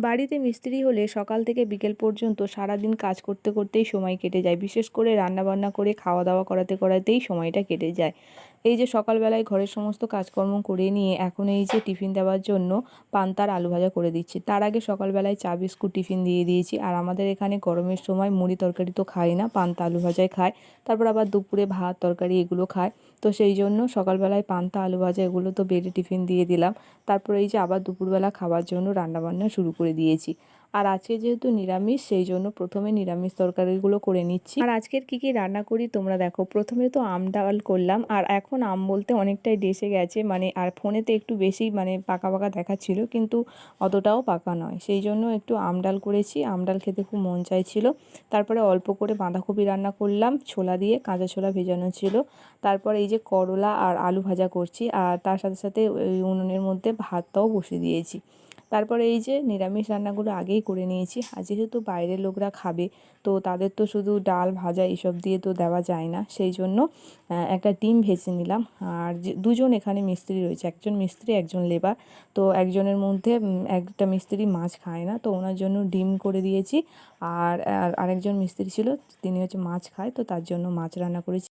বাড়িতে মিস্ত্রি হলে সকাল থেকে বিকেল পর্যন্ত সারাদিন কাজ করতে করতেই সময় কেটে যায়। বিশেষ করে রান্নাবান্না করে খাওয়া দাওয়া করাতে করাতেই সময়টা কেটে যায়। এই যে সকালবেলায় ঘরের সমস্ত কাজকর্ম করে নিয়ে এখন এই যে টিফিন দেওয়ার জন্য পান্তার আলু ভাজা করে দিচ্ছি। তার আগে সকালবেলায় চা, বিস্কুট টিফিন দিয়ে দিয়েছি। আর আমাদের এখানে গরমের সময় মুড়ি তরকারি তো খাই না, পান্তা, আলু ভাজাই খায়। তারপর আবার দুপুরে ভাত, তরকারি এগুলো খায়। তো সেই জন্য সকালবেলায় পান্তা, আলু ভাজা এগুলো তো বেড়ে টিফিন দিয়ে দিলাম। তারপরে এই যে আবার দুপুরবেলা খাওয়ার জন্য রান্নাবান্না শুরু করে দিয়েছি। আর আজকে যেহেতু নিরামিষ, সেই জন্য প্রথমে নিরামিষ তরকারিগুলো করে নিচ্ছি। আর আজকের কি কি রান্না করি তোমরা দেখো। প্রথমে তো আম ডাল করলাম, আর এখন আম বলতে অনেকটাই ডেসে গেছে মানে আর ফোনেতে একটু বেশি মানে পাকা পাকা দেখাচ্ছিল, কিন্তু অতটাও পাকা নয়। সেই জন্য একটু আম ডাল করেছি, আম ডাল খেতে খুব মন চাইছিল। তারপরে অল্প করে বাঁধাকপি রান্না করলাম, ছোলা দিয়ে কাঁচা ছোলা ভেজানো ছিল। তারপর এই যে করলা আর আলু ভাজা করছি, আর তার সাথে সাথে উনুনের মধ্যে ভাতটাও বসিয়ে দিয়েছি। তারপরে এই যে নিরামিষ রান্নাগুলো আগেই করে নিয়েছি। আর যেহেতু বাইরের লোকরা খাবে, তো তাদের তো শুধু ডাল, ভাজা এইসব দিয়ে তো দেওয়া যায় না। সেই জন্য একটা ডিম ভেজে নিলাম। আর দুজন এখানে মিস্ত্রি রয়েছে, একজন মিস্ত্রি, একজন লেবার। তো একজনের মধ্যে একটা মিস্ত্রি মাছ খায় না, তো ওনার জন্য ডিম করে দিয়েছি। আর আরেকজন মিস্ত্রি ছিল, তিনি হচ্ছে মাছ খায়, তো তার জন্য মাছ রান্না করেছি।